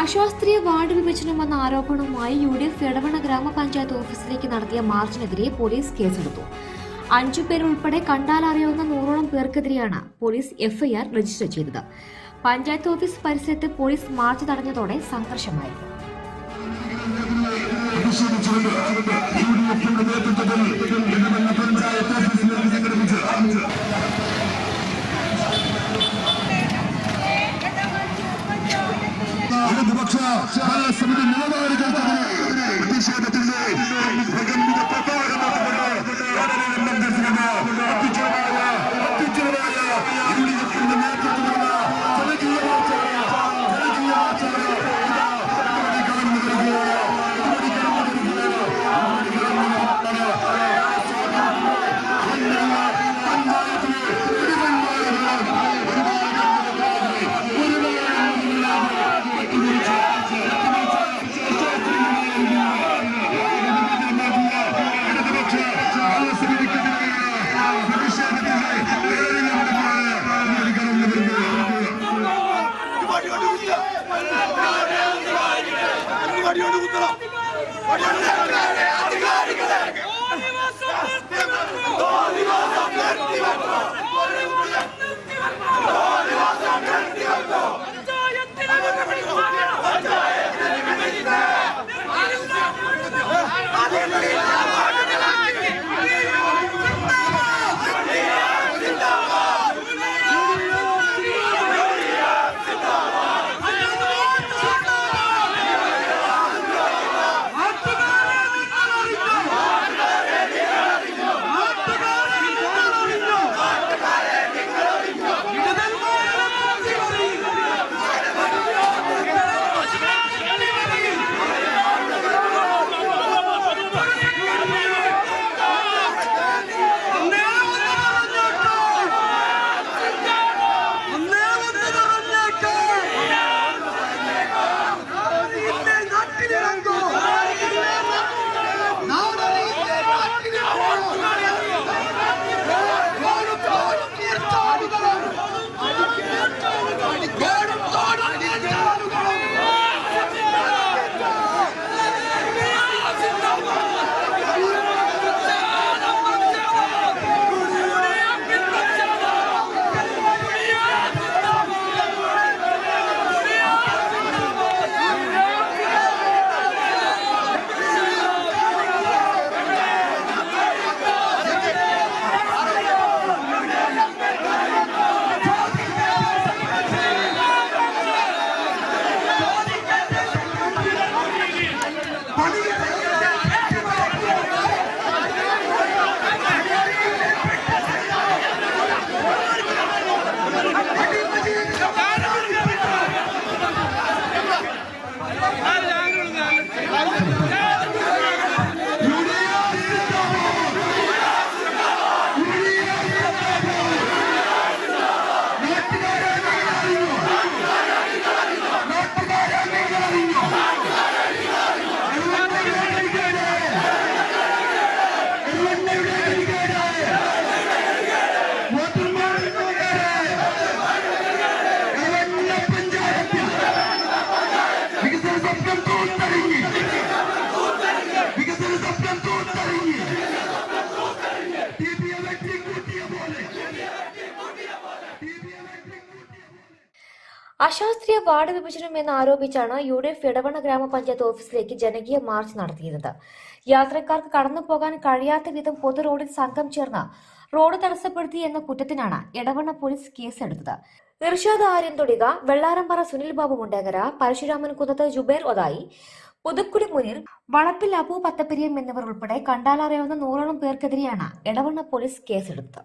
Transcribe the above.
അശാസ്ത്രീയ ward വിഭജനം എന്ന ആരോപണവുമായി യു ഡി എഫ് എടവണ ഗ്രാമപഞ്ചായത്ത് ഓഫീസിലേക്ക് നടത്തിയ മാർച്ചിനെതിരെ പോലീസ് കേസെടുത്തു. അഞ്ചു പേരുൾപ്പെടെ കണ്ടാലറിയാവുന്ന നൂറോളം പേർക്കെതിരെയാണ് പോലീസ് എഫ്ഐആർ രജിസ്റ്റർ ചെയ്തത്. പഞ്ചായത്ത് ഓഫീസ് പരിസരത്ത് പോലീസ് മാർച്ച് തടഞ്ഞതോടെ ഇടതുപക്ഷ கொடியுள்ள അശാസ്ത്രീയ വാർഡ് വിഭജനം എന്ന് ആരോപിച്ചാണ് യു ഡി എഫ് ഇടവണ ഗ്രാമപഞ്ചായത്ത് ഓഫീസിലേക്ക് ജനകീയ മാർച്ച് നടത്തിയിരുന്നത്. യാത്രക്കാർക്ക് കടന്നു പോകാൻ കഴിയാത്ത വിധം പൊതു റോഡിൽ സംഘം ചേർന്ന് റോഡ് തടസ്സപ്പെടുത്തി എന്ന കുറ്റത്തിനാണ് ഇടവണ പോലീസ് കേസെടുത്തത്. ഇർഷാദ് ആര്യൻ തൊടിക വെള്ളാരംപാറ സുനിൽ ബാബു മുണ്ടേങ്ങര പരശുരാമൻ കുന്നത്ത് ജുബേർ ഒതായി പുതുക്കുടി മുനിർ വളപ്പിൽ അബു പത്തപ്പെരിയം എന്നിവർ ഉൾപ്പെടെ കണ്ടാലറിയാവുന്ന നൂറോളം പേർക്കെതിരെയാണ് ഇടവണ്ണ പോലീസ് കേസെടുത്തത്.